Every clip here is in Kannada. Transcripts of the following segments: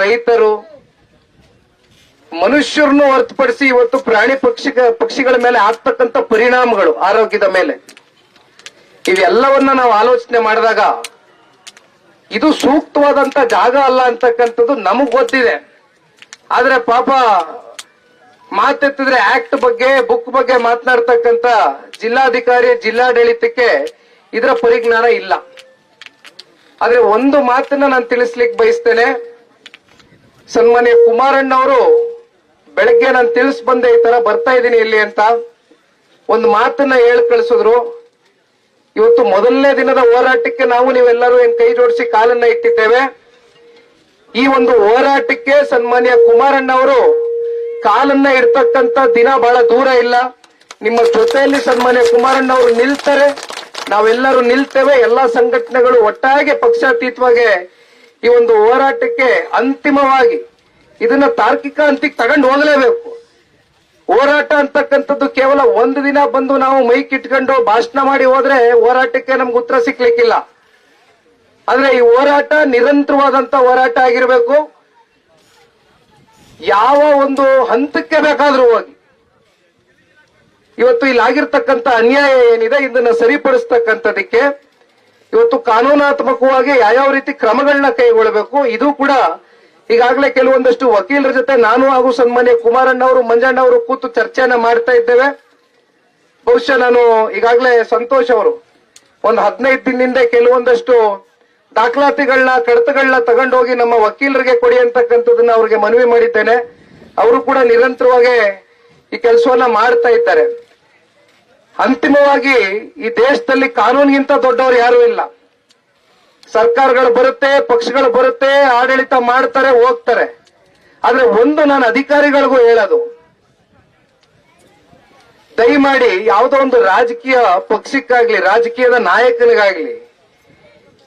ರೈತರು ಮನುಷ್ಯರನ್ನು ಹೊರತುಪಡಿಸಿ ಇವತ್ತು ಪ್ರಾಣಿ ಪಕ್ಷಿ ಪಕ್ಷಿಗಳ ಮೇಲೆ ಆಗ್ತಕ್ಕಂಥ ಪರಿಣಾಮಗಳು ಆರೋಗ್ಯದ ಮೇಲೆ. ಇವೆಲ್ಲವನ್ನ ನಾವು ಆಲೋಚನೆ ಮಾಡಿದಾಗ ಇದು ಸೂಕ್ತವಾದಂತ ಜಾಗ ಅಲ್ಲ ಅಂತಕ್ಕಂಥದ್ದು ನಮಗ್ ಗೊತ್ತಿದೆ. ಆದ್ರೆ ಪಾಪ ಮಾತೆತ್ತಿದ್ರೆ ಆಕ್ಟ್ ಬಗ್ಗೆ, ಬುಕ್ ಬಗ್ಗೆ ಮಾತನಾಡ್ತಕ್ಕಂಥ ಜಿಲ್ಲಾಧಿಕಾರಿ, ಜಿಲ್ಲಾಡಳಿತಕ್ಕೆ ಇದರ ಪರಿಜ್ಞಾನ ಇಲ್ಲ. ಆದ್ರೆ ಒಂದು ಮಾತನ್ನ ನಾನು ತಿಳಿಸ್ಲಿಕ್ಕೆ ಬಯಸ್ತೇನೆ. ಸನ್ಮಾನ್ಯ ಕುಮಾರಣ್ಣವರು ಬೆಳಗ್ಗೆ ನಾನು ತಿಳಿಸ್ ಬಂದೆ ಈ ತರ ಬರ್ತಾ ಇದ್ದೀನಿ ಇಲ್ಲಿ ಅಂತ ಒಂದು ಮಾತನ್ನ ಹೇಳಿ ಕಳಿಸಿದ್ರು. ಇವತ್ತು ಮೊದಲನೇ ದಿನದ ಹೋರಾಟಕ್ಕೆ ನಾವು ನೀವೆಲ್ಲರೂ ಏನ್ ಕೈ ಜೋಡಿಸಿ ಕಾಲನ್ನ ಇಟ್ಟಿದ್ದೇವೆ. ಈ ಒಂದು ಹೋರಾಟಕ್ಕೆ ಸನ್ಮಾನ್ಯ ಕುಮಾರಣ್ಣವರು ಕಾಲನ್ನ ಇಡ್ತಕ್ಕಂತ ದಿನ ಬಹಳ ದೂರ ಇಲ್ಲ. ನಿಮ್ಮ ಜೊತೆಯಲ್ಲಿ ಸನ್ಮಾನ್ಯ ಕುಮಾರಣ್ಣವರು ನಿಲ್ತಾರೆ. ನಾವೆಲ್ಲರೂ ನಿಲ್ತೇವೆ. ಎಲ್ಲಾ ಸಂಘಟನೆಗಳು ಒಟ್ಟಾಗಿ ಪಕ್ಷಾತೀತವಾಗಿ ಈ ಒಂದು ಹೋರಾಟಕ್ಕೆ ಅಂತಿಮವಾಗಿ ಇದನ್ನ ತಾರ್ಕಿಕ ಅಂತಿಗೆ ತಗೊಂಡು ಹೋಗಲೇಬೇಕು. ಹೋರಾಟ ಅಂತಕ್ಕಂಥದ್ದು ಕೇವಲ ಒಂದು ದಿನ ಬಂದು ನಾವು ಮೈಕ್ ಇಟ್ಕೊಂಡು ಭಾಷಣ ಮಾಡಿ ಹೋದ್ರೆ ಹೋರಾಟಕ್ಕೆ ನಮ್ಗೆ ಉತ್ತರ ಸಿಕ್ಲಿಕ್ಕಿಲ್ಲ. ಆದ್ರೆ ಈ ಹೋರಾಟ ನಿರಂತರವಾದಂತ ಹೋರಾಟ ಆಗಿರಬೇಕು. ಯಾವ ಒಂದು ಹಂತಕ್ಕೆ ಬೇಕಾದ್ರೂ ಹೋಗಿ. ಇವತ್ತು ಇಲ್ಲಿ ಆಗಿರ್ತಕ್ಕಂಥ ಅನ್ಯಾಯ ಏನಿದೆ, ಇದನ್ನ ಸರಿಪಡಿಸ್ತಕ್ಕಂಥದಕ್ಕೆ ಇವತ್ತು ಕಾನೂನಾತ್ಮಕವಾಗಿ ಯಾವ್ಯಾವ ರೀತಿ ಕ್ರಮಗಳನ್ನ ಕೈಗೊಳ್ಳಬೇಕು, ಇದು ಕೂಡ ಈಗಾಗಲೇ ಕೆಲವೊಂದಷ್ಟು ವಕೀಲರ ಜೊತೆ ನಾನು ಹಾಗೂ ಸನ್ಮಾನ್ಯ ಕುಮಾರಣ್ಣವರು ಮಂಜಣ್ಣವರು ಕೂತು ಚರ್ಚೆಯನ್ನ ಮಾಡ್ತಾ ಇದ್ದೇವೆ. ಬಹುಶಃ ನಾನು ಈಗಾಗಲೇ ಸಂತೋಷ್ ಅವರು, ಒಂದು ಹದಿನೈದು ದಿನದಿಂದ ಕೆಲವೊಂದಷ್ಟು ದಾಖಲಾತಿಗಳನ್ನ, ಕಡತಗಳನ್ನ ತಗೊಂಡೋಗಿ ನಮ್ಮ ವಕೀಲರಿಗೆ ಕೊಡಿ ಅಂತಕ್ಕಂಥದ್ದನ್ನ ಅವ್ರಿಗೆ ಮನವಿ ಮಾಡಿದ್ದೇನೆ. ಅವರು ಕೂಡ ನಿರಂತರವಾಗಿ ಈ ಕೆಲಸವನ್ನ ಮಾಡ್ತಾ ಇದ್ದಾರೆ. ಅಂತಿಮವಾಗಿ ಈ ದೇಶದಲ್ಲಿ ಕಾನೂನಿಗಿಂತ ದೊಡ್ಡವರು ಯಾರು ಇಲ್ಲ. ಸರ್ಕಾರಗಳು ಬರುತ್ತೆ, ಪಕ್ಷಗಳು ಬರುತ್ತೆ, ಆಡಳಿತ ಮಾಡ್ತಾರೆ, ಹೋಗ್ತಾರೆ. ಆದ್ರೆ ಒಂದು ನಾನು ಅಧಿಕಾರಿಗಳಿಗೂ ಹೇಳೋದು, ದಯಮಾಡಿ ಯಾವುದೋ ಒಂದು ರಾಜಕೀಯ ಪಕ್ಷಕ್ಕಾಗ್ಲಿ, ರಾಜಕೀಯದ ನಾಯಕನಿಗಾಗ್ಲಿ,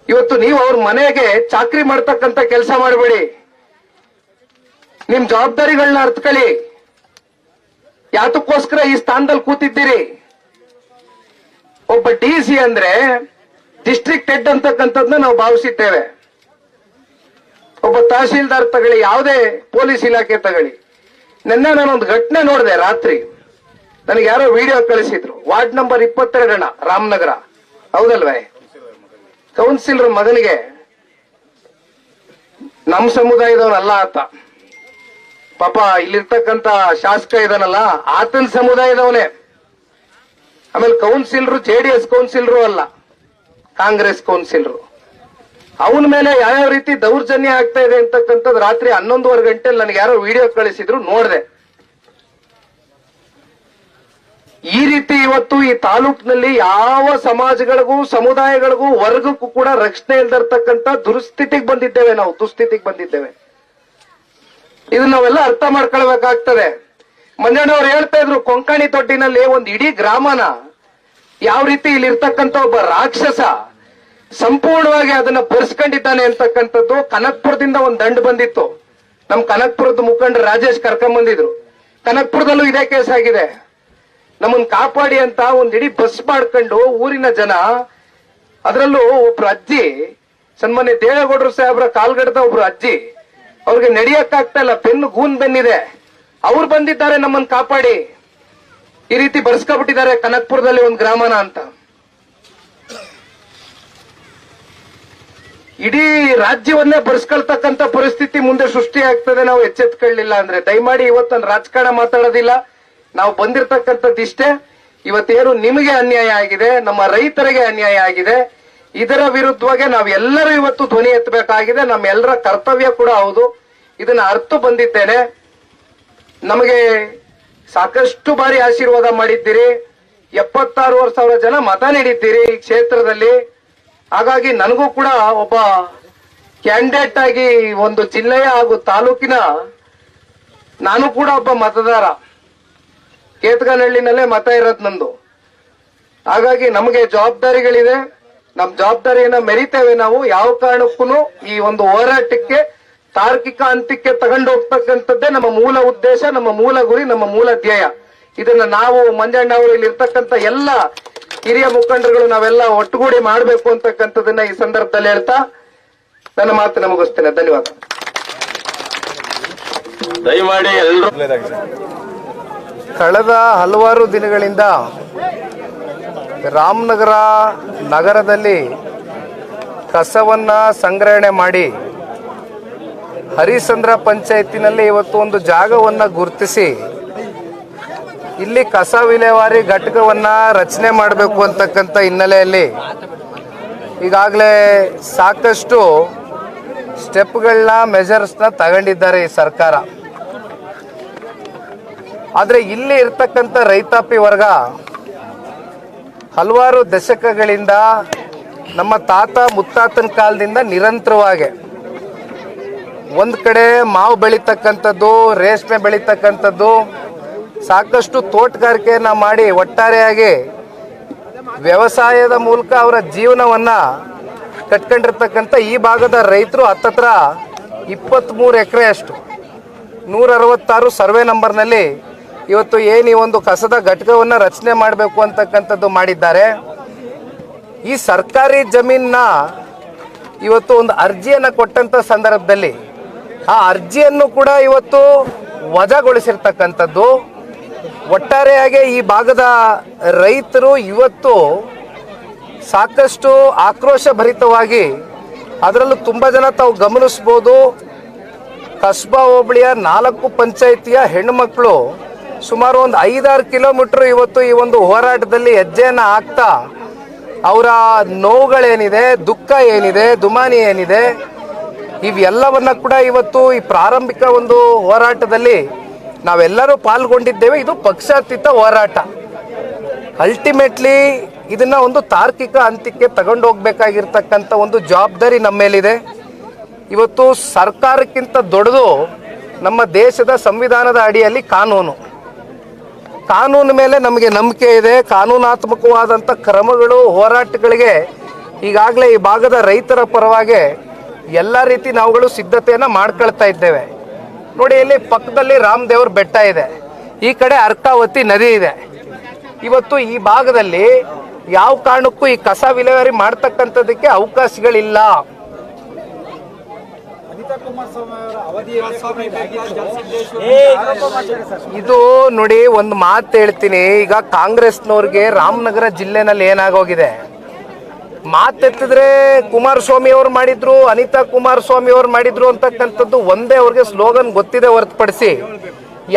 ಇವತ್ತು ನೀವು ಅವ್ರ ಮನೆಗೆ ಚಾಕ್ರಿ ಮಾಡ್ತಕ್ಕಂತ ಕೆಲಸ ಮಾಡಬೇಡಿ. ನಿಮ್ ಜವಾಬ್ದಾರಿಗಳನ್ನ ಅರ್ಥಕಳಿ ಯಾತಕ್ಕೋಸ್ಕರ ಈ ಸ್ಥಾನದಲ್ಲಿ ಕೂತಿದ್ದೀರಿ? ಒಬ್ಬ ಡಿ ಸಿ ಅಂದ್ರೆ ಡಿಸ್ಟ್ರಿಕ್ಟ್ ಹೆಡ್ ಅಂತಕ್ಕಂಥದ್ನ ನಾವು ಭಾವಿಸಿದ್ದೇವೆ. ಒಬ್ಬ ತಹಸೀಲ್ದಾರ್ ತಗೊಳ್ಳಿ, ಯಾವುದೇ ಪೊಲೀಸ್ ಇಲಾಖೆ ತಗೊಳ್ಳಿ. ನಿನ್ನೆ ನಾನೊಂದು ಘಟನೆ ನೋಡಿದೆ ರಾತ್ರಿ. ನನಗೆ ಯಾರೋ ವಿಡಿಯೋ ಕಳಿಸಿದ್ರು. ವಾರ್ಡ್ ನಂಬರ್ ಇಪ್ಪತ್ತೆರಡಣ, ರಾಮನಗರ. ಹೌದಲ್ವೇ? ಕೌನ್ಸಿಲರ್ ಮಗನಿಗೆ ನಮ್ಮ ಸಮುದಾಯದವನಲ್ಲ ಆತ. ಪಾಪ ಇಲ್ಲಿರ್ತಕ್ಕಂತ ಶಾಸಕ ಇದನಲ್ಲ, ಆತನ ಸಮುದಾಯದವನೇ. ಆಮೇಲೆ councillor, J D S councillor ಅಲ್ಲ, ಕಾಂಗ್ರೆಸ್ ಕೌನ್ಸಿಲ್ರು. ಅವನ ಮೇಲೆ ಯಾವ್ಯಾವ ರೀತಿ ದೌರ್ಜನ್ಯ ಆಗ್ತಾ ಇದೆ ಅಂತಕ್ಕಂಥದ್ದು ರಾತ್ರಿ ಹನ್ನೊಂದುವರೆ ಗಂಟೆಲಿ ನನಗೆ ಯಾರೋ ವಿಡಿಯೋ ಕಳಿಸಿದ್ರು, ನೋಡಿದೆ. ಈ ರೀತಿ ಇವತ್ತು ಈ ತಾಲೂಕಿನಲ್ಲಿ ಯಾವ ಸಮಾಜಗಳಿಗೂ, ಸಮುದಾಯಗಳಿಗೂ, ವರ್ಗಕ್ಕೂ ಕೂಡ ರಕ್ಷಣೆ ಇಲ್ದಿರ್ತಕ್ಕಂಥ ದುರ್ಸ್ಥಿತಿಗೆ ಬಂದಿದ್ದೇವೆ ನಾವು, ದುಸ್ಥಿತಿಗೆ ಬಂದಿದ್ದೇವೆ. ಇದನ್ನ ನಾವೆಲ್ಲ ಅರ್ಥ ಮಾಡ್ಕೊಳ್ಬೇಕಾಗ್ತದೆ. ಮಂಜಣ್ಣವ್ರು ಹೇಳ್ತಾ ಇದ್ರು, ಕೊಂಕಣಿ ತೊಟ್ಟಿನಲ್ಲಿ ಒಂದು ಇಡೀ ಗ್ರಾಮನ ಯಾವ ರೀತಿ ಇಲ್ಲಿ ಇರ್ತಕ್ಕಂಥ ಒಬ್ಬ ರಾಕ್ಷಸ ಸಂಪೂರ್ಣವಾಗಿ ಅದನ್ನ ಬರ್ಸ್ಕೊಂಡಿದ್ದಾನೆ ಅಂತಕ್ಕಂಥದ್ದು ಕನಕ್ಪುರದಿಂದ ಒಂದು ದಂಡ ಬಂದಿತ್ತು. ನಮ್ ಕನಕ್ಪುರದ ಮುಖಂಡ ರಾಜೇಶ್ ಕರ್ಕೊಂಡ್ ಬಂದಿದ್ರು. ಕನಕ್ಪುರದಲ್ಲೂ ಇದೇ ಕೇಸ್ ಆಗಿದೆ. ನಮ್ಮನ್ನ ಕಾಪಾಡಿ ಅಂತ ಒಂದ್ ಇಡೀ ಬಸ್ ಮಾಡ್ಕೊಂಡು ಊರಿನ ಜನ, ಅದರಲ್ಲೂ ಒಬ್ರು ಅಜ್ಜಿ, ಸನ್ಮಾನ್ಯ ದೇವೇಗೌಡರು ಸಾಹೇಬ್ರ ಕಾಲ್ಗಡದ ಒಬ್ರು ಅಜ್ಜಿ, ಅವ್ರಿಗೆ ನಡಿಯಕ್ಕಾಗ್ತಾ ಇಲ್ಲ, ಬೆನ್ನು ಗೂನ್ ಬೆನ್ನಿದೆ. ಅವ್ರು ಬಂದಿದ್ದಾರೆ ನಮ್ಮನ್ನ ಕಾಪಾಡಿ. ಈ ರೀತಿ ಬರ್ಸ್ಕೊಬಿಟ್ಟಿದ್ದಾರೆ ಕನಕ್ಪುರದಲ್ಲಿ ಒಂದು ಗ್ರಾಮನ ಅಂತ. ಇಡೀ ರಾಜ್ಯವನ್ನೇ ಬರ್ಸ್ಕೊಳ್ತಕ್ಕಂತ ಪರಿಸ್ಥಿತಿ ಮುಂದೆ ಸೃಷ್ಟಿ ಆಗ್ತದೆ ನಾವು ಎಚ್ಚೆತ್ಕೊಳ್ಳಿಲ್ಲ ಅಂದ್ರೆ. ದಯಮಾಡಿ ಇವತ್ತು ರಾಜಕಾರಣ ಮಾತಾಡೋದಿಲ್ಲ. ನಾವು ಬಂದಿರತಕ್ಕಂಥದ್ದು ಇಷ್ಟೇ. ಇವತ್ತೇನು ನಿಮಗೆ ಅನ್ಯಾಯ ಆಗಿದೆ, ನಮ್ಮ ರೈತರಿಗೆ ಅನ್ಯಾಯ ಆಗಿದೆ, ಇದರ ವಿರುದ್ಧವಾಗಿ ನಾವೆಲ್ಲರೂ ಇವತ್ತು ಧ್ವನಿ ಎತ್ತಬೇಕಾಗಿದೆ. ನಮ್ಮೆಲ್ಲರ ಕರ್ತವ್ಯ ಕೂಡ ಹೌದು. ಇದನ್ನ ಅರ್ಥ ಬಂದಿದ್ದೇನೆ. ನಮಗೆ ಸಾಕಷ್ಟು ಬಾರಿ ಆಶೀರ್ವಾದ ಮಾಡಿದ್ದೀರಿ. ಎಪ್ಪತ್ತಾರೂವರೆ ಸಾವಿರ ಜನ ಮತ ನೀಡಿದ್ದೀರಿ ಈ ಕ್ಷೇತ್ರದಲ್ಲಿ. ಹಾಗಾಗಿ ನನಗೂ ಕೂಡ ಒಬ್ಬ ಕ್ಯಾಂಡಿಡೇಟ್ ಆಗಿ ಒಂದು ಜಿಲ್ಲೆಯ ಹಾಗೂ ತಾಲೂಕಿನ ನಾನು ಕೂಡ ಒಬ್ಬ ಮತದಾರ. ಕೇತಗನಹಳ್ಳಿನಲ್ಲೇ ಮತ ಇರೋದು ನಂದು. ಹಾಗಾಗಿ ನಮಗೆ ಜವಾಬ್ದಾರಿಗಳಿದೆ. ನಮ್ಮ ಜವಾಬ್ದಾರಿಯನ್ನ ಮೆರಿತೇವೆ ನಾವು. ಯಾವ ಕಾರಣಕ್ಕೂ ಈ ಒಂದು ಹೋರಾಟಕ್ಕೆ ತಾರ್ಕಿಕ ಅಂತ್ಯಕ್ಕೆ ತಗೊಂಡು ಹೋಗ್ತಕ್ಕಂಥದ್ದೇ ನಮ್ಮ ಮೂಲ ಉದ್ದೇಶ ನಮ್ಮ ಮೂಲ ಗುರಿ ನಮ್ಮ ಮೂಲ ಧ್ಯೇಯ. ಇದನ್ನ ನಾವು ಮಂಜಣ್ಣ ಅವರು ಇಲ್ಲಿ ಇರ್ತಕ್ಕಂಥ ಎಲ್ಲ ಹಿರಿಯ ಮುಖಂಡರುಗಳು ನಾವೆಲ್ಲ ಒಟ್ಟುಗೂಡಿ ಮಾಡಬೇಕು ಅಂತಕ್ಕಂಥದ್ದನ್ನ ಈ ಸಂದರ್ಭದಲ್ಲಿ ಹೇಳ್ತಾ ನನ್ನ ಮಾತನ್ನ ಮುಗಿಸ್ತೇನೆ ಧನ್ಯವಾದ. ದಯಮಾಡಿ ಎಲ್ಲರೂ ಕಳೆದ ಹಲವಾರು ದಿನಗಳಿಂದ ರಾಮನಗರ ನಗರದಲ್ಲಿ ಕಸವನ್ನ ಸಂಗ್ರಹಣೆ ಮಾಡಿ ಹರಿಸಂದ್ರ ಪಂಚಾಯತಿನಲ್ಲಿ ಇವತ್ತು ಒಂದು ಜಾಗವನ್ನ ಗುರುತಿಸಿ, ಇಲ್ಲಿ ಕಸ ವಿಲೇವಾರಿ ಘಟಕವನ್ನು ರಚನೆ ಮಾಡಬೇಕು ಅಂತಕ್ಕಂಥ ಹಿನ್ನೆಲೆಯಲ್ಲಿ ಈಗಾಗಲೇ ಸಾಕಷ್ಟು ಸ್ಟೆಪ್ಗಳನ್ನ ಮೆಜರ್ಸ್ನ ತಗೊಂಡಿದ್ದಾರೆ ಈ ಸರ್ಕಾರ. ಆದರೆ ಇಲ್ಲಿ ಇರ್ತಕ್ಕಂಥ ರೈತಾಪಿ ವರ್ಗ ಹಲವಾರು ದಶಕಗಳಿಂದ ನಮ್ಮ ತಾತ ಮುತ್ತಾತನ ಕಾಲದಿಂದ ನಿರಂತರವಾಗಿ ಒಂದು ಕಡೆ ಮಾವು ಬೆಳೀತಕ್ಕಂಥದ್ದು, ರೇಷ್ಮೆ ಬೆಳೀತಕ್ಕಂಥದ್ದು, ಸಾಕಷ್ಟು ತೋಟಗಾರಿಕೆಯನ್ನು ಮಾಡಿ ಒಟ್ಟಾರೆಯಾಗಿ ವ್ಯವಸಾಯದ ಮೂಲಕ ಅವರ ಜೀವನವನ್ನ ಕಟ್ಕೊಂಡಿರ್ತಕ್ಕಂಥ ಈ ಭಾಗದ ರೈತರು ಹತ್ತತ್ರ ಇಪ್ಪತ್ತ್ಮೂರು ಎಕರೆ ಅಷ್ಟು. ನೂರ ಅರವತ್ತಾರು ಸರ್ವೆ ನಂಬರ್ನಲ್ಲಿ ಇವತ್ತು ಏನು ಈ ಒಂದು ಕಸದ ಘಟಕವನ್ನು ರಚನೆ ಮಾಡಬೇಕು ಅಂತಕ್ಕಂಥದ್ದು ಮಾಡಿದ್ದಾರೆ. ಈ ಸರ್ಕಾರಿ ಜಮೀನನ್ನ ಇವತ್ತು ಒಂದು ಅರ್ಜಿಯನ್ನು ಕೊಟ್ಟಂಥ ಸಂದರ್ಭದಲ್ಲಿ ಆ ಅರ್ಜಿಯನ್ನು ಕೂಡ ಇವತ್ತು ವಜಾಗೊಳಿಸಿರ್ತಕ್ಕಂಥದ್ದು. ಒಟ್ಟಾರೆಯಾಗಿ ಈ ಭಾಗದ ರೈತರು ಇವತ್ತು ಸಾಕಷ್ಟು ಆಕ್ರೋಶ ಭರಿತವಾಗಿ ಅದರಲ್ಲೂ ತುಂಬ ಜನ ತಾವು ಗಮನಿಸ್ಬೋದು. ಕಸ್ಬಾ ಹೋಬಳಿಯ ನಾಲ್ಕು ಪಂಚಾಯಿತಿಯ ಹೆಣ್ಣುಮಕ್ಕಳು ಸುಮಾರು ಒಂದು ಐದಾರು ಕಿಲೋಮೀಟರ್ ಇವತ್ತು ಈ ಒಂದು ಹೋರಾಟದಲ್ಲಿ ಹೆಜ್ಜೆಯನ್ನು ಹಾಕ್ತಾ ಅವರ ನೋವುಗಳೇನಿದೆ, ದುಃಖ ಏನಿದೆ, ದುಮಾನಿ ಏನಿದೆ ಇವೆಲ್ಲವನ್ನ ಕೂಡ ಇವತ್ತು ಈ ಪ್ರಾರಂಭಿಕ ಒಂದು ಹೋರಾಟದಲ್ಲಿ ನಾವೆಲ್ಲರೂ ಪಾಲ್ಗೊಂಡಿದ್ದೇವೆ. ಇದು ಪಕ್ಷಾತೀತ ಹೋರಾಟ. ಅಲ್ಟಿಮೇಟ್ಲಿ ಇದನ್ನ ಒಂದು ತಾರ್ಕಿಕ ಅಂತ್ಯಕ್ಕೆ ತಗೊಂಡು ಹೋಗ್ಬೇಕಾಗಿರ್ತಕ್ಕಂಥ ಒಂದು ಜವಾಬ್ದಾರಿ ನಮ್ಮ ಮೇಲಿದೆ. ಇವತ್ತು ಸರ್ಕಾರಕ್ಕಿಂತ ದೊಡ್ಡದು ನಮ್ಮ ದೇಶದ ಸಂವಿಧಾನದ ಅಡಿಯಲ್ಲಿ ಕಾನೂನು. ಕಾನೂನು ಮೇಲೆ ನಮಗೆ ನಂಬಿಕೆ ಇದೆ. ಕಾನೂನಾತ್ಮಕವಾದಂಥ ಕ್ರಮಗಳು, ಹೋರಾಟಗಳಿಗೆ ಈಗಾಗಲೇ ಈ ಭಾಗದ ರೈತರ ಪರವಾಗಿ ಎಲ್ಲ ರೀತಿ ನಾವುಗಳು ಸಿದ್ಧತೆಯನ್ನು ಮಾಡ್ಕೊಳ್ತಾ ಇದ್ದೇವೆ. ನೋಡಿ ಇಲ್ಲಿ ಪಕ್ಕದಲ್ಲಿ ರಾಮದೇವ್ರ ಬೆಟ್ಟ ಇದೆ. ಈ ಕಡೆ ಅರ್ಕಾವತಿ ನದಿ ಇದೆ. ಇವತ್ತು ಈ ಭಾಗದಲ್ಲಿ ಯಾವ ಕಾರಣಕ್ಕೂ ಈ ಕಸ ವಿಲೇವಾರಿ ಮಾಡ್ತಕ್ಕಂಥದಕ್ಕೆ ಅವಕಾಶಗಳಿಲ್ಲ. ಇದು ನೋಡಿ ಒಂದು ಮಾತು ಹೇಳ್ತೀನಿ. ಈಗ ಕಾಂಗ್ರೆಸ್ನವ್ರಿಗೆ ರಾಮನಗರ ಜಿಲ್ಲೆನಲ್ಲಿ ಏನಾಗೋಗಿದೆ? ಮಾತೆತ್ತಿದ್ರೆ ಕುಮಾರಸ್ವಾಮಿ ಅವ್ರು ಮಾಡಿದ್ರು, ಅನಿತಾ ಕುಮಾರಸ್ವಾಮಿ ಅವ್ರು ಮಾಡಿದ್ರು ಅಂತಕ್ಕಂಥದ್ದು ಒಂದೇ ಅವ್ರಿಗೆ ಸ್ಲೋಗನ್ ಗೊತ್ತಿದೆ ಹೊರತುಪಡಿಸಿ.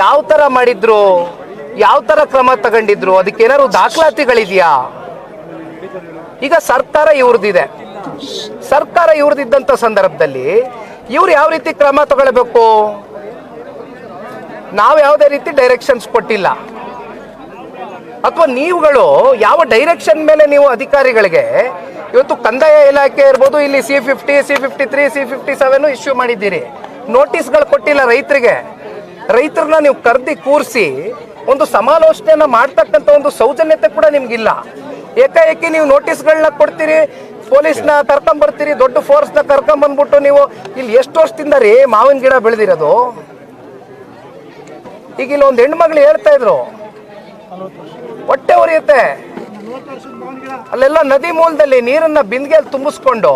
ಯಾವ ತರ ಮಾಡಿದ್ರು, ಯಾವ ತರ ಕ್ರಮ ತಗೊಂಡಿದ್ರು, ಅದಕ್ಕೆ ಏನಾದ್ರು ದಾಖಲಾತಿಗಳಿದೆಯಾ? ಈಗ ಸರ್ಕಾರ ಇವ್ರದಿದೆ. ಸರ್ಕಾರ ಇವ್ರದ್ದಿದ್ದಂಥ ಸಂದರ್ಭದಲ್ಲಿ ಇವ್ರು ಯಾವ ರೀತಿ ಕ್ರಮ ತಗೊಳ್ಬೇಕು? ನಾವು ಯಾವುದೇ ರೀತಿ ಡೈರೆಕ್ಷನ್ಸ್ ಕೊಟ್ಟಿಲ್ಲ. ಅಥವಾ ನೀವುಗಳು ಯಾವ ಡೈರೆಕ್ಷನ್ ಮೇಲೆ ನೀವು ಅಧಿಕಾರಿಗಳಿಗೆ ಇವತ್ತು ಕಂದಾಯ ಇಲಾಖೆ ಇರ್ಬೋದು, ಇಲ್ಲಿ C fifty C fifty three C fifty seven issue ಮಾಡಿದ್ದೀರಿ. ನೋಟಿಸ್ಗಳು ಕೊಟ್ಟಿಲ್ಲ ರೈತರಿಗೆ. ರೈತರನ್ನ ನೀವು ಕರೆದಿ ಕೂರಿಸಿ, ಒಂದು ಸಮಾಲೋಚನೆಯನ್ನ ಮಾಡ್ತಕ್ಕಂಥ ಒಂದು ಸೌಜನ್ಯತೆ ಕೂಡ ನಿಮ್ಗಿಲ್ಲ. ಏಕಾಏಕಿ ನೀವು ನೋಟಿಸ್ಗಳನ್ನ ಕೊಡ್ತೀರಿ, ಪೊಲೀಸ್ನ ಕರ್ಕೊಂಬರ್ತೀರಿ, ದೊಡ್ಡ ಫೋರ್ಸ್ನ ಕರ್ಕೊಂಬಂದ್ಬಿಟ್ಟು ನೀವು ಇಲ್ಲಿ ಎಷ್ಟು ವರ್ಷದಿಂದ ರೀ ಮಾವಿನ ಗಿಡ ಬೆಳೆದಿರೋದು? ಈಗ ಇಲ್ಲಿ ಒಂದು ಹೆಣ್ಮಗಳು ಹೇಳ್ತಾ ಇದ್ರು. ಹೊಟ್ಟೆ ಉರಿಯುತ್ತೆ. ಅಲ್ಲೆಲ್ಲ ನದಿ ಮೂಲದಲ್ಲಿ ನೀರನ್ನ ಬಿಂದಿಗೆಯಲ್ಲಿ ತುಂಬಿಸ್ಕೊಂಡು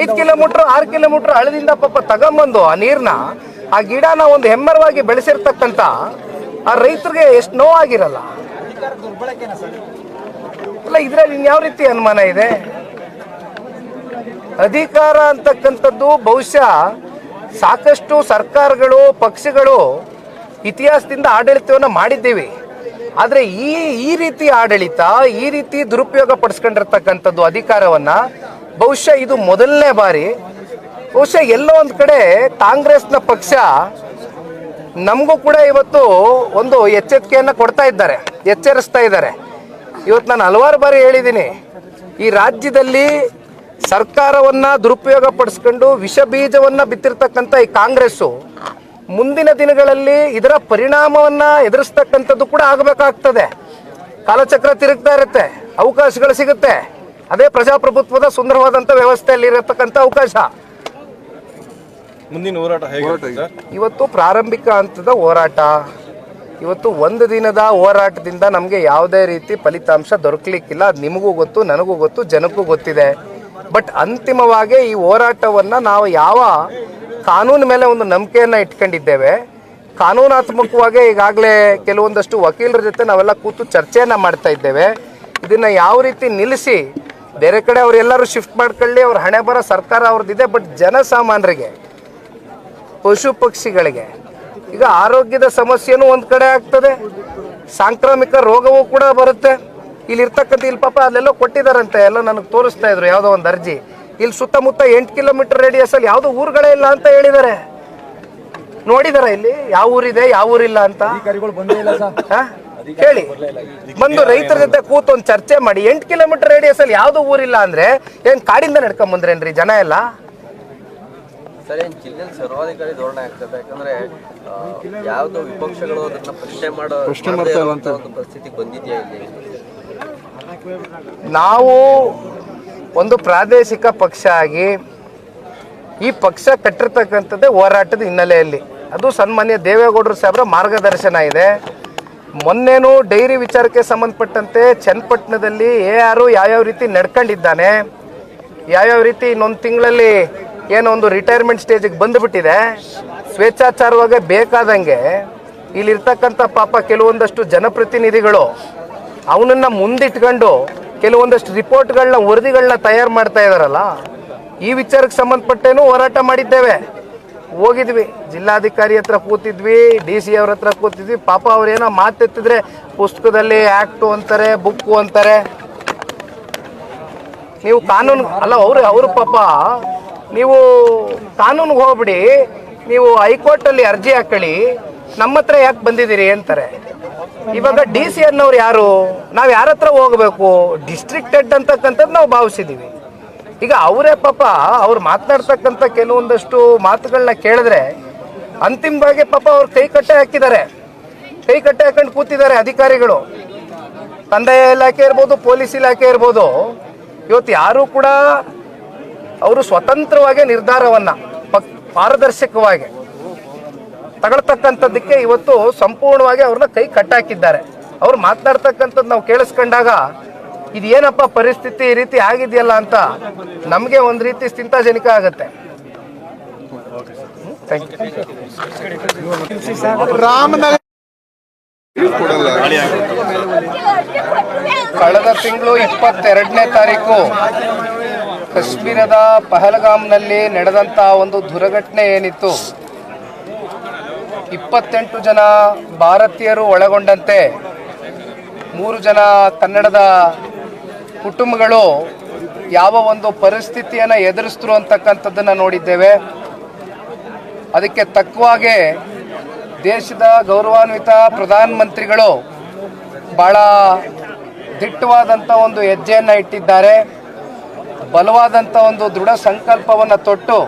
ಐದು ಕಿಲೋಮೀಟರ್, ಆರು ಕಿಲೋಮೀಟರ್ ಹಳದಿಂದ ಪಾಪ ತಗೊಂಬಂದು ಆ ನೀರನ್ನ ಆ ಗಿಡನ ಒಂದು ಹೆಮ್ಮರವಾಗಿ ಬೆಳೆಸಿರ್ತಕ್ಕಂಥ ಆ ರೈತರಿಗೆ ಎಷ್ಟು ನೋವಾಗಿರಲ್ಲ. ಅಲ್ಲ ಇದ್ರಲ್ಲಿ ಇನ್ಯಾವ ರೀತಿ ಅನುಮಾನ ಇದೆ? ಅಧಿಕಾರ ಅಂತಕ್ಕಂಥದ್ದು ಬಹುಶಃ ಸಾಕಷ್ಟು ಸರ್ಕಾರಗಳು, ಪಕ್ಷಗಳು ಇತಿಹಾಸದಿಂದ ಆಡಳಿತವನ್ನು ಮಾಡಿದ್ದೀವಿ. ಆದರೆ ಈ ಈ ರೀತಿ ಆಡಳಿತ, ಈ ರೀತಿ ದುರುಪಯೋಗ ಪಡಿಸ್ಕೊಂಡಿರ್ತಕ್ಕಂಥದ್ದು ಅಧಿಕಾರವನ್ನ ಬಹುಶಃ ಇದು ಮೊದಲನೇ ಬಾರಿ. ಬಹುಶಃ ಎಲ್ಲೋ ಒಂದು ಕಡೆ ಕಾಂಗ್ರೆಸ್ನ ಪಕ್ಷ ನಮಗೂ ಕೂಡ ಇವತ್ತು ಒಂದು ಎಚ್ಚರಿಕೆಯನ್ನು ಕೊಡ್ತಾ ಇದ್ದಾರೆ, ಎಚ್ಚರಿಸ್ತಾ ಇದ್ದಾರೆ. ಇವತ್ತು ನಾನು ಹಲವಾರು ಬಾರಿ ಹೇಳಿದ್ದೀನಿ ಈ ರಾಜ್ಯದಲ್ಲಿ ಸರ್ಕಾರವನ್ನ ದುರುಪಯೋಗ ಪಡಿಸ್ಕೊಂಡು ವಿಷ ಬೀಜವನ್ನ ಬಿತ್ತಿರ್ತಕ್ಕಂಥ ಈ ಕಾಂಗ್ರೆಸ್ಸು ಮುಂದಿನ ದಿನಗಳಲ್ಲಿ ಇದರ ಪರಿಣಾಮವನ್ನ ಎದುರಿಸ್ತಕ್ಕಂಥದ್ದು ಕೂಡ ಆಗಬೇಕಾಗ್ತದೆ. ಕಾಲಚಕ್ರ ತಿರುಗ್ತಾ ಇರುತ್ತೆ ಅವಕಾಶಗಳು ಸಿಗುತ್ತೆ. ಅದೇ ಪ್ರಜಾಪ್ರಭುತ್ವದ ಸುಂದರವಾದಂಥ ವ್ಯವಸ್ಥೆಯಲ್ಲಿ ಇರತಕ್ಕಂಥ ಅವಕಾಶ. ಮುಂದಿನ ಹೋರಾಟ ಇವತ್ತು ಪ್ರಾರಂಭಿಕ ಹಂತದ ಹೋರಾಟ. ಇವತ್ತು ಒಂದು ದಿನದ ಹೋರಾಟದಿಂದ ನಮಗೆ ಯಾವುದೇ ರೀತಿ ಫಲಿತಾಂಶ ದೊರಕಲಿಕ್ಕಿಲ್ಲ. ಅದು ನಿಮಗೂ ಗೊತ್ತು ನನಗೂ ಗೊತ್ತು ಜನಕ್ಕೂ ಗೊತ್ತಿದೆ. ಬಟ್ ಅಂತಿಮವಾಗಿ ಈ ಹೋರಾಟವನ್ನು ನಾವು ಯಾವ ಕಾನೂನು ಮೇಲೆ ಒಂದು ನಂಬಿಕೆಯನ್ನು ಇಟ್ಕೊಂಡಿದ್ದೇವೆ. ಕಾನೂನಾತ್ಮಕವಾಗಿ ಈಗಾಗಲೇ ಕೆಲವೊಂದಷ್ಟು ವಕೀಲರ ಜೊತೆ ನಾವೆಲ್ಲ ಕೂತು ಚರ್ಚೆಯನ್ನ ಮಾಡ್ತಾ ಇದ್ದೇವೆ. ಇದನ್ನ ಯಾವ ರೀತಿ ನಿಲ್ಲಿಸಿ ಬೇರೆ ಕಡೆ ಅವರೆಲ್ಲರೂ ಶಿಫ್ಟ್ ಮಾಡ್ಕೊಳ್ಳಿ, ಅವ್ರ ಹಣೆ ಬರೋ ಸರ್ಕಾರ ಅವ್ರದ್ದಿದೆ ಬಟ್ ಜನಸಾಮಾನ್ಯರಿಗೆ ಪಶು ಪಕ್ಷಿಗಳಿಗೆ, ಈಗ ಆರೋಗ್ಯದ ಸಮಸ್ಯೆನೂ ಒಂದು ಕಡೆ ಆಗ್ತದೆ. ಸಾಂಕ್ರಾಮಿಕ ರೋಗವೂ ಕೂಡ ಬರುತ್ತೆ. ಇಲ್ಲಿ ಇರ್ತಕ್ಕಂಥ ಇಲ್ಲಿ ಪಾಪ ಅಲ್ಲೆಲ್ಲೋ ಕೊಟ್ಟಿದ್ದಾರಂತೆ ಎಲ್ಲ ನನಗೆ ತೋರಿಸ್ತಾ ಇದ್ರು, ಯಾವುದೋ ಒಂದು ಅರ್ಜಿ. ಇಲ್ಲಿ ಸುತ್ತಮುತ್ತ ಎಂಟು ಕಿಲೋಮೀಟರ್ ರೇಡಿಯಸ್ ಅಲ್ಲಿ ಯಾವುದೋ ಊರುಗಳೇ ಇಲ್ಲ ಅಂತ ಹೇಳಿದ್ದಾರೆ. ನೋಡಿದಾರ ಇಲ್ಲಿ? ಯಾವ ಊರಿದೆ ಯಾವ ಊರಿಲ್ಲ ಅಂತ? ಹೇಳಿ ಬಂದು ರೈತರ ಜೊತೆ ಕೂತು ಒಂದು ಚರ್ಚೆ ಮಾಡಿ ಎಂಟು ಕಿಲೋಮೀಟರ್ ರೇಡಿಯಸ್ ಅಲ್ಲಿ ಯಾವ್ದು ಊರಿಲ್ಲ ಅಂದ್ರೆ ಏನ್ ಕಾಡಿಂದ ನಡ್ಕೊಂಡ್ ಬಂದ್ರೇನ್ರಿ ಜನ ಎಲ್ಲ? ಸರ್ ಏನ್ ಜಿಲ್ಲೆಯಲ್ಲಿ ಸರ್ವಾಧಿಕಾರಿ ಧೋರಣೆ ಆಗ್ತದೆ? ಯಾಕಂದ್ರೆ ಯಾವ್ದು ವಿಪಕ್ಷಗಳು ಅದನ್ನ ಪ್ರಶ್ನೆ ಮಾಡೋ ಮಾಡದೇ ಇರುವಂತ ಒಂದು ಪರಿಸ್ಥಿತಿಗೆ ಬಂದಿದ್ಯಾ ಇಲ್ಲಿ? ನಾವು ಒಂದು ಪ್ರಾದೇಶಿಕ ಪಕ್ಷ ಆಗಿ ಈ ಪಕ್ಷ ಕಟ್ಟಿರ್ತಕ್ಕಂಥದ್ದೇ ಹೋರಾಟದ ಹಿನ್ನೆಲೆಯಲ್ಲಿ. ಅದು ಸನ್ಮಾನ್ಯ ದೇವೇಗೌಡರು ಸಾಹೇಬರ ಮಾರ್ಗದರ್ಶನ ಇದೆ. ಮೊನ್ನೆನೂ ಡೈರಿ ವಿಚಾರಕ್ಕೆ ಸಂಬಂಧಪಟ್ಟಂತೆ ಚನ್ನಪಟ್ಟಣದಲ್ಲಿ ಎ ಆರು ಯಾವ್ಯಾವ ರೀತಿ ನಡ್ಕೊಂಡಿದ್ದಾನೆ, ಯಾವ್ಯಾವ ರೀತಿ ಇನ್ನೊಂದು ತಿಂಗಳಲ್ಲಿ ಏನೋ ಒಂದು ರಿಟೈರ್ಮೆಂಟ್ ಸ್ಟೇಜಿಗೆ ಬಂದುಬಿಟ್ಟಿದೆ, ಸ್ವೇಚ್ಛಾಚಾರವಾಗಿ ಬೇಕಾದಂಗೆ ಇಲ್ಲಿರ್ತಕ್ಕಂಥ ಪಾಪ ಕೆಲವೊಂದಷ್ಟು ಜನಪ್ರತಿನಿಧಿಗಳು ಅವನನ್ನು ಮುಂದಿಟ್ಕೊಂಡು ಕೆಲವೊಂದಷ್ಟು ರಿಪೋರ್ಟ್ಗಳನ್ನ, ವರದಿಗಳನ್ನ ತಯಾರು ಮಾಡ್ತಾ ಇದಾರಲ್ಲ, ಈ ವಿಚಾರಕ್ಕೆ ಸಂಬಂಧಪಟ್ಟೇನು ಹೋರಾಟ ಮಾಡಿದ್ದೇವೆ. ಹೋಗಿದ್ವಿ. ಜಿಲ್ಲಾಧಿಕಾರಿ ಹತ್ರ ಕೂತಿದ್ವಿ, ಡಿ ಸಿ ಅವ್ರ ಹತ್ರ ಕೂತಿದ್ವಿ. ಪಾಪ ಅವ್ರೇನೋ ಮಾತೆತ್ತಿದ್ರೆ, ಪುಸ್ತಕದಲ್ಲಿ ಆಕ್ಟು ಅಂತಾರೆ, ಬುಕ್ಕು ಅಂತಾರೆ. ನೀವು ಕಾನೂನು, ಅಲ್ಲ, ಅವರು ಅವರು ಪಾಪ, ನೀವು ಕಾನೂನಿಗೆ ಹೋಗ್ಬಿಡಿ, ನೀವು ಹೈಕೋರ್ಟಲ್ಲಿ ಅರ್ಜಿ ಹಾಕೊಳ್ಳಿ, ನಮ್ಮ ಹತ್ರ ಯಾಕೆ ಬಂದಿದ್ದೀರಿ ಅಂತಾರೆ. ಇವಾಗ ಡಿ ಸಿ ಅನ್ನೋರು ಯಾರು? ನಾವು ಯಾರ ಹತ್ರ ಹೋಗಬೇಕು? ಡಿಸ್ಟ್ರಿಕ್ಟ್ ಹೆಡ್ ಅಂತಕ್ಕಂಥದ್ದು ನಾವು ಭಾವಿಸಿದ್ದೀವಿ ಈಗ ಅವರೇ ಪಾಪ ಅವ್ರು ಮಾತನಾಡ್ತಕ್ಕಂಥ ಕೆಲವೊಂದಷ್ಟು ಮಾತುಗಳನ್ನ ಕೇಳಿದ್ರೆ ಅಂತಿಮವಾಗಿ ಪಾಪ ಅವ್ರು ಕೈ ಕಟ್ಟೆ ಹಾಕಿದ್ದಾರೆ. ಕೈ ಕಟ್ಟೆ ಹಾಕೊಂಡು ಕೂತಿದ್ದಾರೆ ಅಧಿಕಾರಿಗಳು. ಕಂದಾಯ ಇಲಾಖೆ ಇರ್ಬೋದು, ಪೊಲೀಸ್ ಇಲಾಖೆ ಇರ್ಬೋದು. ಇವತ್ತು ಯಾರೂ ಕೂಡ ಅವರು ಸ್ವತಂತ್ರವಾಗಿ ನಿರ್ಧಾರವನ್ನು ಪಾರದರ್ಶಕವಾಗಿ ತಗೊಳ್ತಕ್ಕಂಥದ್ದಕ್ಕೆ ಇವತ್ತು ಸಂಪೂರ್ಣವಾಗಿ ಅವ್ರನ್ನ ಕೈ ಕಟ್ಟಾಕಿದ್ದಾರೆ. ಅವ್ರು ಮಾತನಾಡ್ತಕ್ಕಂಥದ್ದು ನಾವು ಕೇಳಿಸ್ಕೊಂಡಾಗ ಇದೇನಪ್ಪ ಪರಿಸ್ಥಿತಿ ಈ ರೀತಿ ಆಗಿದೆಯಲ್ಲ ಅಂತ ನಮಗೆ ಒಂದು ರೀತಿ ಚಿಂತಾಜನಕ ಆಗುತ್ತೆ. ಕಳೆದ ತಿಂಗಳು ಇಪ್ಪತ್ತೆರಡನೇ ತಾರೀಕು ಕಾಶ್ಮೀರದ ಪಹಲ್ಗಾಮ್ನಲ್ಲಿ ನಡೆದಂತ ಒಂದು ದುರಘಟನೆ ಏನಿತ್ತು ಇಪ್ಪತ್ತೆಂಟು ಜನ ಭಾರತೀಯರು ಒಳಗೊಂಡಂತೆ ಮೂರು ಜನ ಕನ್ನಡದ ಕುಟುಂಬಗಳು ಯಾವ ಒಂದು ಪರಿಸ್ಥಿತಿಯನ್ನು ಎದುರಿಸ್ತರು ಅಂತಕ್ಕಂಥದ್ದನ್ನು ನೋಡಿದ್ದೇವೆ. ಅದಕ್ಕೆ ತಕ್ಕವಾಗೆ ದೇಶದ ಗೌರವಾನ್ವಿತ ಪ್ರಧಾನಮಂತ್ರಿಗಳು ಬಹಳ ದಿಟ್ಟವಾದಂಥ ಒಂದು ಹೆಜ್ಜೆಯನ್ನು ಇಟ್ಟಿದ್ದಾರೆ. ಬಲವಾದಂಥ ಒಂದು ದೃಢ ಸಂಕಲ್ಪವನ್ನು ತೊಟ್ಟು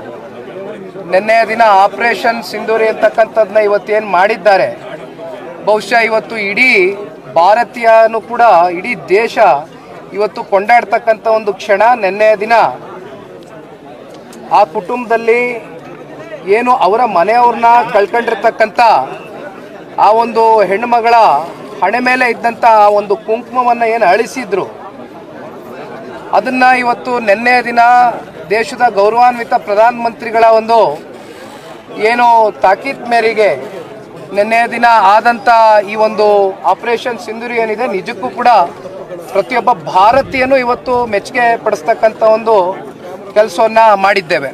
ನಿನ್ನೆಯ ದಿನ ಆಪರೇಷನ್ ಸಿಂಧೂರಿ ಅಂತಕ್ಕಂಥದ್ದನ್ನ ಇವತ್ತೇನು ಮಾಡಿದ್ದಾರೆ. ಬಹುಶಃ ಇವತ್ತು ಇಡೀ ಭಾರತೀಯನು ಕೂಡ, ಇಡೀ ದೇಶ ಇವತ್ತು ಕೊಂಡಾಡ್ತಕ್ಕಂಥ ಒಂದು ಕ್ಷಣ ನಿನ್ನೆಯ ದಿನ. ಆ ಕುಟುಂಬದಲ್ಲಿ ಏನು ಅವರ ಮನೆಯವ್ರನ್ನ ಕಳ್ಕೊಂಡಿರ್ತಕ್ಕಂಥ ಆ ಒಂದು ಹೆಣ್ಣುಮಗಳ ಹಣೆ ಮೇಲೆ ಇದ್ದಂಥ ಆ ಒಂದು ಕುಂಕುಮವನ್ನು ಏನು ಅಳಿಸಿದ್ರು. ಅದನ್ನು ಇವತ್ತು ನಿನ್ನೆ ದಿನ ದೇಶದ ಗೌರವಾನ್ವಿತ ಪ್ರಧಾನಮಂತ್ರಿಗಳ ಒಂದು ಏನು ತಾಕೀತ್ ಮೇರೆಗೆ ನಿನ್ನೆಯ ದಿನ ಆದಂಥ ಈ ಒಂದು ಆಪರೇಷನ್ ಸಿಂಧೂರಿ ಏನಿದೆ, ನಿಜಕ್ಕೂ ಕೂಡ ಪ್ರತಿಯೊಬ್ಬ ಭಾರತೀಯನು ಇವತ್ತು ಮೆಚ್ಚುಗೆ ಪಡಿಸ್ತಕ್ಕಂಥ ಒಂದು ಕೆಲಸವನ್ನ ಮಾಡಿದ್ದೇವೆ.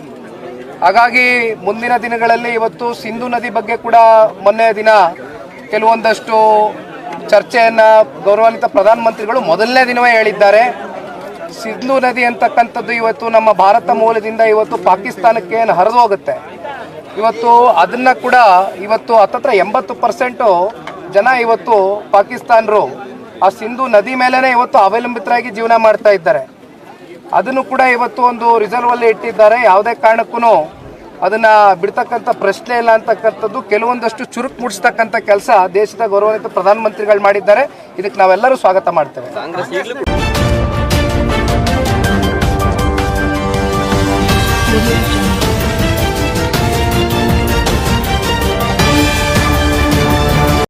ಹಾಗಾಗಿ ಮುಂದಿನ ದಿನಗಳಲ್ಲಿ ಇವತ್ತು ಸಿಂಧು ನದಿ ಬಗ್ಗೆ ಕೂಡ ಮೊನ್ನೆ ದಿನ ಕೆಲವೊಂದಷ್ಟು ಚರ್ಚೆಯನ್ನ ಗೌರವಾನ್ವಿತ ಪ್ರಧಾನಮಂತ್ರಿಗಳು ಮೊದಲನೇ ದಿನವೇ ಹೇಳಿದ್ದಾರೆ. ಸಿಂಧು ನದಿ ಅಂತಕ್ಕಂಥದ್ದು ಇವತ್ತು ನಮ್ಮ ಭಾರತ ಮೂಲದಿಂದ ಇವತ್ತು ಪಾಕಿಸ್ತಾನಕ್ಕೆ ಹರಿದು ಹೋಗುತ್ತೆ. ಇವತ್ತು ಅದನ್ನ ಕೂಡ ಇವತ್ತು ಹತ್ತತ್ರ ಎಂಬತ್ತು ಪರ್ಸೆಂಟು ಜನ ಇವತ್ತು ಪಾಕಿಸ್ತಾನರು ಆ ಸಿಂಧು ನದಿ ಮೇಲೇನೆ ಇವತ್ತು ಅವಲಂಬಿತರಾಗಿ ಜೀವನ ಮಾಡ್ತಾ ಇದ್ದಾರೆ. ಅದನ್ನು ಕೂಡ ಇವತ್ತು ಒಂದು ರಿಸರ್ವ್ ಅಲ್ಲಿ ಇಟ್ಟಿದ್ದಾರೆ. ಯಾವುದೇ ಕಾರಣಕ್ಕೂ ಅದನ್ನ ಬಿಡ್ತಕ್ಕಂಥ ಪ್ರಶ್ನೆ ಇಲ್ಲ ಅಂತಕ್ಕಂಥದ್ದು. ಕೆಲವೊಂದಷ್ಟು ಚುರುಕು ಮುಡಿಸ್ತಕ್ಕಂಥ ಕೆಲಸ ದೇಶದ ಗೌರವಾನ್ವಿತ ಪ್ರಧಾನಮಂತ್ರಿಗಳು ಮಾಡಿದ್ದಾರೆ. ಇದಕ್ಕೆ ನಾವೆಲ್ಲರೂ ಸ್ವಾಗತ ಮಾಡ್ತೇವೆ. Audio Jungle.